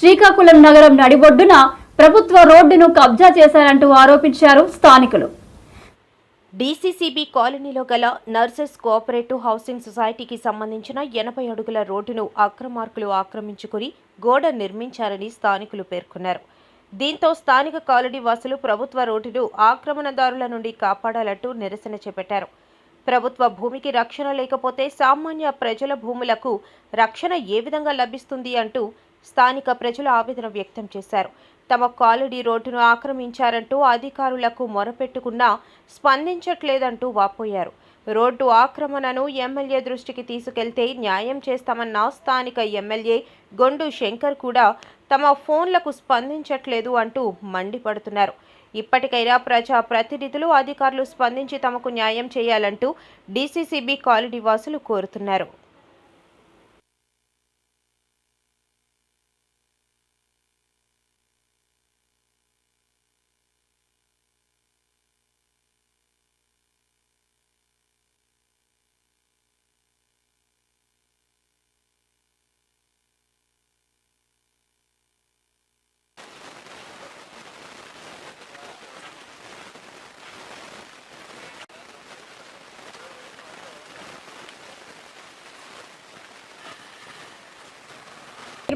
శ్రీకాకుళం నగరం నడిబొడ్డున ప్రభుత్వ రోడ్డును కబ్జా చేశారంటూ ఆరోపించారు స్థానికులు. డీసీసీబీ కాలనీలో గల నర్సెస్ కోఆపరేటివ్ హౌసింగ్ సొసైటీకి సంబంధించిన ఎనభై అడుగుల రోడ్డును అక్రమార్కులు ఆక్రమించుకుని గోడ నిర్మించారని స్థానికులు పేర్కొన్నారు. దీంతో స్థానిక కాలనీ వాసులు ప్రభుత్వ రోడ్డును ఆక్రమణదారుల నుండి కాపాడాలంటూ నిరసన చేపట్టారు. ప్రభుత్వ భూమికి రక్షణ లేకపోతే సామాన్య ప్రజల భూములకు రక్షణ ఏ విధంగా లభిస్తుంది అంటూ స్థానిక ప్రజలు ఆవేదన వ్యక్తం చేశారు. తమ కాలనీ రోడ్డును ఆక్రమించారంటూ అధికారులకు మొరపెట్టుకున్నా స్పందించట్లేదంటూ వాపోయారు. రోడ్డు ఆక్రమణను ఎమ్మెల్యే దృష్టికి తీసుకెళ్తే న్యాయం చేస్తామన్న స్థానిక ఎమ్మెల్యే గొండు శంకర్ కూడా తమ ఫోన్లకు స్పందించట్లేదు అంటూ మండిపడుతున్నారు. ఇప్పటికైనా ప్రజా ప్రతినిధులు అధికారులు స్పందించి తమకు న్యాయం చేయాలంటూ డీసీసీబీ కాలనీ వాసులు కోరుతున్నారు.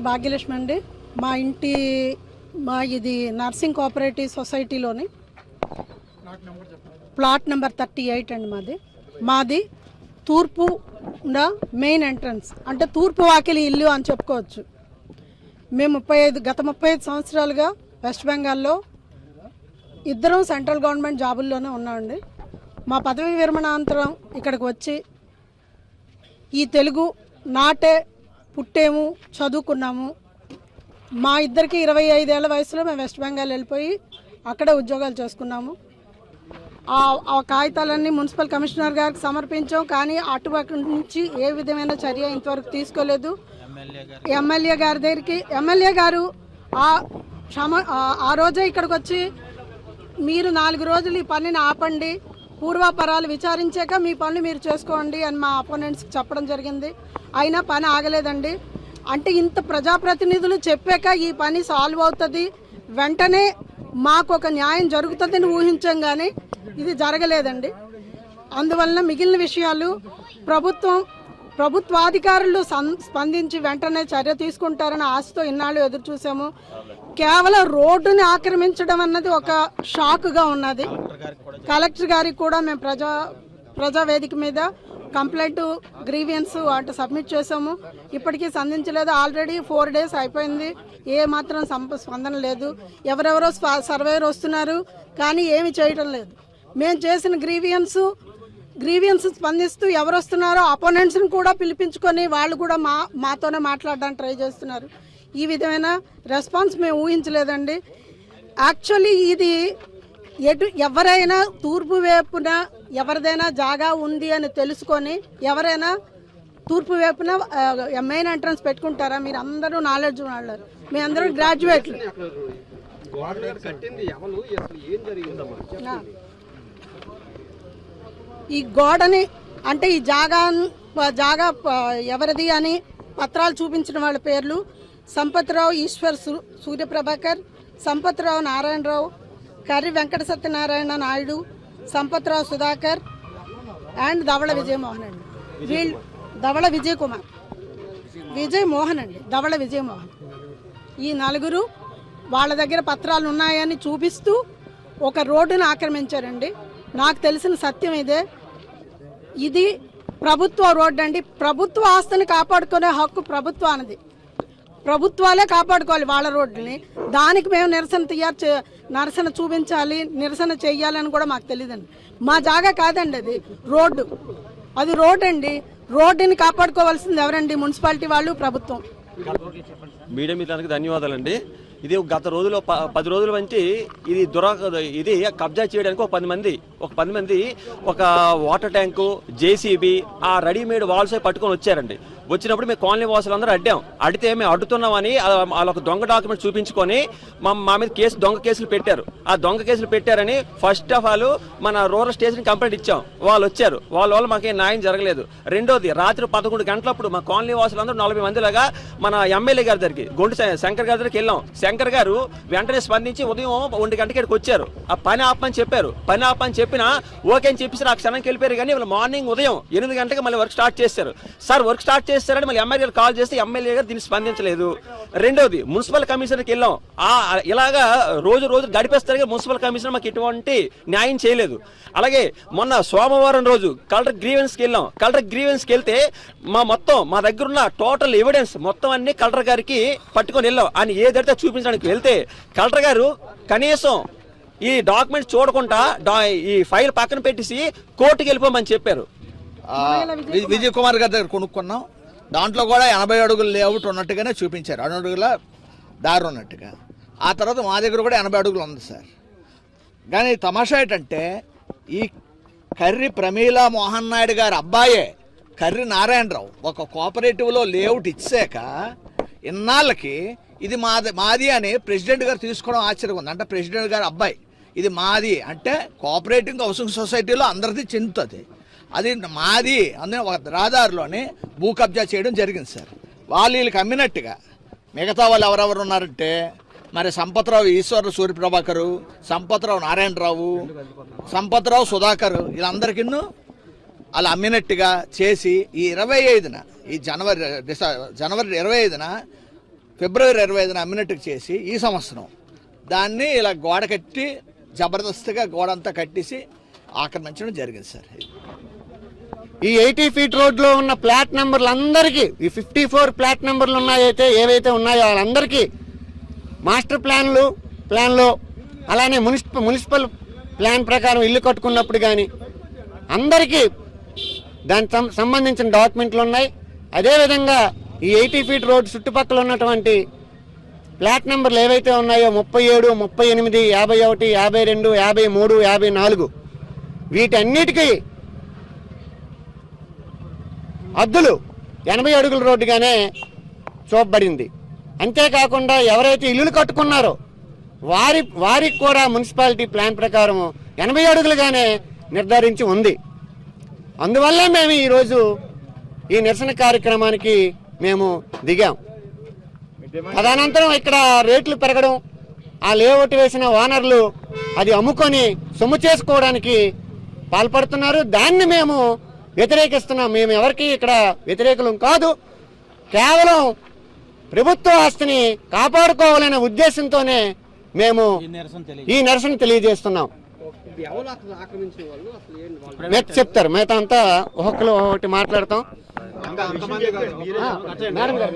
భాగ్యలక్ష్మి అండి. మా ఇంటి మా ఇది నర్సింగ్ కోఆపరేటివ్ సొసైటీలోని ప్లాట్ నెంబర్ థర్టీ ఎయిట్ అండి మాది. మాది తూర్పు మెయిన్ ఎంట్రన్స్. అంటే తూర్పు వాకిలి ఇల్లు అని చెప్పుకోవచ్చు. మేము ముప్పై ఐదు గత ముప్పై ఐదు సంవత్సరాలుగా వెస్ట్ బెంగాల్లో ఇద్దరం సెంట్రల్ గవర్నమెంట్ జాబుల్లోనే ఉన్నామండి. మా పదవి విరమణాంతరం ఇక్కడికి వచ్చి ఈ తెలుగు నాటే పుట్టేము చదువుకున్నాము. మా ఇద్దరికి ఇరవై ఐదేళ్ళ వయసులో మేము వెస్ట్ బెంగాల్ వెళ్ళిపోయి అక్కడే ఉద్యోగాలు చేసుకున్నాము. ఆ ఆ కాగితాలన్నీ మున్సిపల్ కమిషనర్ గారికి సమర్పించాం కానీ అటుపక్క నుంచి ఏ విధమైన చర్య ఇంతవరకు తీసుకోలేదు. ఎమ్మెల్యే గారి దగ్గరికి ఎమ్మెల్యే గారు ఆ క్షమ ఆ- ఆ రోజే ఇక్కడికి వచ్చి మీరు నాలుగు రోజులు ఈ పనిని ఆపండి పూర్వాపరాలు విచారించాక మీ పనులు మీరు చేసుకోండి అని మా అపోనెంట్స్కి చెప్పడం జరిగింది. అయినా పని ఆగలేదండి. అంటే ఇంత ప్రజాప్రతినిధులు చెప్పాక ఈ పని సాల్వ్ అవుతుంది. వెంటనే మాకు ఒక న్యాయం జరుగుతుందని ఊహించాం కానీ ఇది జరగలేదండి. అందువలన మిగిలిన విషయాలు ప్రభుత్వం ప్రభుత్వాధికారులు స్పందించి వెంటనే చర్య తీసుకుంటారని ఆశతో ఇన్నాళ్ళు ఎదురు చూసాము కేవలం రోడ్డుని ఆక్రమించడం అన్నది ఒక షాక్గా ఉన్నది. కలెక్టర్ గారికి కూడా మేము ప్రజా ప్రజా వేదిక మీద కంప్లైంట్ గ్రీవియన్స్ అంటే సబ్మిట్ చేసాము ఇప్పటికీ సంధించలేదు. ఆల్రెడీ ఫోర్ డేస్ అయిపోయింది. ఏ మాత్రం స్పందన లేదు. ఎవరెవరో సర్వేర్ వస్తున్నారు. కానీ ఏమి చేయటం లేదు. మేము చేసిన గ్రీవియన్స్ గ్రీవియన్స్ స్పందిస్తూ ఎవరు వస్తున్నారో అపోనెంట్స్ని కూడా పిలిపించుకొని వాళ్ళు కూడా మా మాతోనే మాట్లాడడానికి ట్రై చేస్తున్నారు. ఈ విధమైన రెస్పాన్స్ మేము ఊహించలేదండి. యాక్చువల్లీ ఇది ఎటు ఎవరైనా తూర్పు వైపున ఎవరిదైనా జాగా ఉంది అని తెలుసుకొని ఎవరైనా తూర్పు వైపున మెయిన్ ఎంట్రన్స్ పెట్టుకుంటారా? మీరు అందరూ నాలెడ్జ్ వాళ్ళు మీ అందరూ గ్రాడ్యుయేట్లు. ఈ గోడని అంటే ఈ జాగా జాగా ఎవరిది అని పత్రాలు చూపించిన వాళ్ళ పేర్లు సంపత్రావు ఈశ్వర్ సూర్యప్రభాకర్ సంపత్రావు నారాయణరావు కర్రి వెంకట సత్యనారాయణ నాయుడు సంపత్రావు సుధాకర్ అండ్ ధవళ విజయమోహన్ అండి. వీళ్ళు ధవళ విజయ్ కుమార్ విజయ్ మోహన్ అండి. ధవళ విజయ్ మోహన్ ఈ నలుగురు వాళ్ళ దగ్గర పత్రాలు ఉన్నాయని చూపిస్తూ ఒక రోడ్డును ఆక్రమించారండి. నాకు తెలిసిన సత్యం ఇదే. ఇది ప్రభుత్వ రోడ్డు అండి ప్రభుత్వ ఆస్తిని కాపాడుకునే హక్కు ప్రభుత్వానిది. ప్రభుత్వాలే కాపాడుకోవాలి వాళ్ళ రోడ్లని. దానికి మేము నిరసన తయారు చే నిరసన చూపించాలి నిరసన చేయాలని కూడా మాకు తెలియదండి మా జాగా కాదండి అది. రోడ్డు. అది రోడ్ అండి. రోడ్డుని కాపాడుకోవాల్సింది ఎవరండి? మున్సిపాలిటీ వాళ్ళు ప్రభుత్వం. మీడియా మిత్రులకు ధన్యవాదాలండి. ఇది గత రోజులో ప- పది రోజుల నుంచి ఇది దురా ఇది కబ్జా చేయడానికి ఒక పది మంది ఒక పది మంది ఒక వాటర్ ట్యాంకు జేసీబీ ఆ రెడీమేడ్ వాల్స్ పట్టుకొని వచ్చారండి. వచ్చినప్పుడు మేము కాలనీ వాసులు అందరూ అడ్డాం. అడితే మేము అడ్డుతున్నామని ఆ- దొంగ డాక్యుమెంట్ చూపించుకొని మా మా మీద కేసు దొంగ కేసులు పెట్టారు. ఆ దొంగ కేసులు పెట్టారని ఫస్ట్ ఆఫ్ ఆల్ మన రూరల్ స్టేషన్ కంప్లైంట్ ఇచ్చాం. వాళ్ళు వచ్చారు. వాళ్ళ వల్ల మాకేం న్యాయం జరగలేదు. రెండోది రాత్రి పదకొండు గంటలప్పుడు మా కాలనీ వాసులందరూ నలభై మందిలాగా మన ఎమ్మెల్యే గారి దగ్గరికి గొండు శంకర్ గారి దగ్గరికి వెళ్ళాం. శంకర్ గారు వెంటనే స్పందించి ఉదయం ఒంటి గంటకి ఇక్కడికి వచ్చారు. ఆ పని ఆపమని చెప్పారు. పని ఆపమని చెప్పినా ఓకే అని చెప్పేసి ఆ క్షణంకి వెళ్ళిపోయారు కానీ వాళ్ళు మార్నింగ్ ఉదయం ఎనిమిది గంటకి మళ్ళీ వర్క్ స్టార్ట్ చేశారు. సార్ వర్క్ స్టార్ట్ చేస్తారని మళ్ళీ ఎమ్మెల్యే గారు కాల్ చేస్తే ఎమ్మెల్యే గారు దీన్ని స్పందించలేదు. రెండోది మున్సిపల్ కమిషనర్కి వెళ్ళాం. ఆ ఇలాగా రోజు రోజు గడిపేస్తారు కానీ మున్సిపల్ కమిషనర్ మాకు ఎటువంటి న్యాయం చేయలేదు. అలాగే మొన్న సోమవారం రోజు కలెక్టర్ గ్రీవెన్స్కి వెళ్ళాం. కలెక్టర్ గ్రీవెన్స్కి వెళ్తే మా మొత్తం మా దగ్గర ఉన్న టోటల్ ఎవిడెన్స్ మొత్తం అన్ని కలెక్టర్ గారికి పట్టుకొని వెళ్ళాం. ఆయన ఏదైతే చూపి చూపించడానికి వెళ్తే కలెక్టర్ గారు కనీసం ఈ డాక్యుమెంట్స్ చూడకుండా ఈ ఫైల్ పక్కన పెట్టేసి కోర్టుకి వెళ్ళిపోమని చెప్పారు. విజయ్ కుమార్ గారి దగ్గర కొనుక్కున్నాం. దాంట్లో కూడా ఎనభై అడుగులు లేఅవుట్ ఉన్నట్టుగానే చూపించారు. అరవై అడుగుల దారి ఉన్నట్టుగా. ఆ తర్వాత మా దగ్గర కూడా ఎనభై అడుగులు ఉంది సార్. కానీ తమాషా ఏంటంటే ఈ కర్రి ప్రమీల మోహన్ నాయుడు గారి అబ్బాయే కర్రి నారాయణరావు ఒక కోఆపరేటివ్లో లేఅవుట్ ఇచ్చాక ఇన్నాళ్ళకి ఇది మాది మాది అని ప్రెసిడెంట్ గారు తీసుకోవడం ఆశ్చర్యం ఉంది. అంటే ప్రెసిడెంట్ గారు అబ్బాయి. ఇది మాది. అంటే కోఆపరేటివ్ హౌసింగ్ సొసైటీలో అందరిది చెందుతుంది. అది మాది. అందులో ఒక రహదారిలోనే భూ కబ్జా చేయడం జరిగింది సార్. వాళ్ళు వీళ్ళకి అమ్మినట్టుగా మిగతా వాళ్ళు ఎవరెవరు ఉన్నారంటే మరి సంపతరావు ఈశ్వర సూర్యప్రభాకరు సంపతరావు నారాయణరావు సంపతరావు సుధాకర్ వీళ్ళందరికీ అలా అమ్మినట్టుగా చేసి ఈ ఇరవై ఐదున ఈ జనవరి జనవరి ఇరవై ఐదున ఫిబ్రవరి ఇరవై ఐదున అమ్మినట్టుకు చేసి ఈ సంవత్సరం దాన్ని ఇలా గోడ కట్టి జబర్దస్త్గా గోడ అంతా కట్టేసి ఆక్రమించడం జరిగింది సార్ ఈ ఎయిటీ ఫీట్ రోడ్లో ఉన్న ప్లాట్ నెంబర్లు అందరికీ ఈ ఫిఫ్టీ ఫోర్ ప్లాట్ నెంబర్లు ఉన్నాయైతే ఏవైతే ఉన్నాయో వాళ్ళందరికీ మాస్టర్ ప్లాన్లు ప్లాన్లో అలానే మున్సిపల్ మున్సిపల్ ప్లాన్ ప్రకారం ఇల్లు కట్టుకున్నప్పుడు కానీ అందరికీ దానికి సం- సంబంధించిన డాక్యుమెంట్లు ఉన్నాయి. అదేవిధంగా ఈ ఎయిటీ ఫీట్ రోడ్ చుట్టుపక్కల ఉన్నటువంటి ప్లాట్ నెంబర్లు ఏవైతే ఉన్నాయో ముప్పై ఏడు ముప్పై ఎనిమిది యాభై ఒకటి యాభై రెండు యాభై మూడు యాభై నాలుగు వీటన్నిటికీ అద్దులు ఎనభై అడుగుల రోడ్డుగానే చూపబడింది. అంతేకాకుండా ఎవరైతే ఇల్లులు కట్టుకున్నారో వారి వారికి కూడా మున్సిపాలిటీ ప్లాన్ ప్రకారం ఎనభై అడుగులుగానే నిర్ధారించి ఉంది. అందువల్లే మేము ఈరోజు ఈ నిరసన కార్యక్రమానికి మేము దిగాం. తదనంతరం ఇక్కడ రేట్లు పెరగడం ఆ లేఅవుట్ వేసిన ఓనర్లు అది అమ్ముకొని సొమ్ము చేసుకోవడానికి పాల్పడుతున్నారు. దాన్ని మేము వ్యతిరేకిస్తున్నాం. మేము ఎవరికి ఇక్కడ వ్యతిరేకులం కాదు. కేవలం ప్రభుత్వ ఆస్తిని కాపాడుకోవాలనే ఉద్దేశంతోనే మేము ఈ నిరసన తెలియజేస్తున్నాం. మీరు చెప్తారు. మిగతా అంతా ఒక్కొక్కరు ఒకటి మాట్లాడతాం. మేడం గారు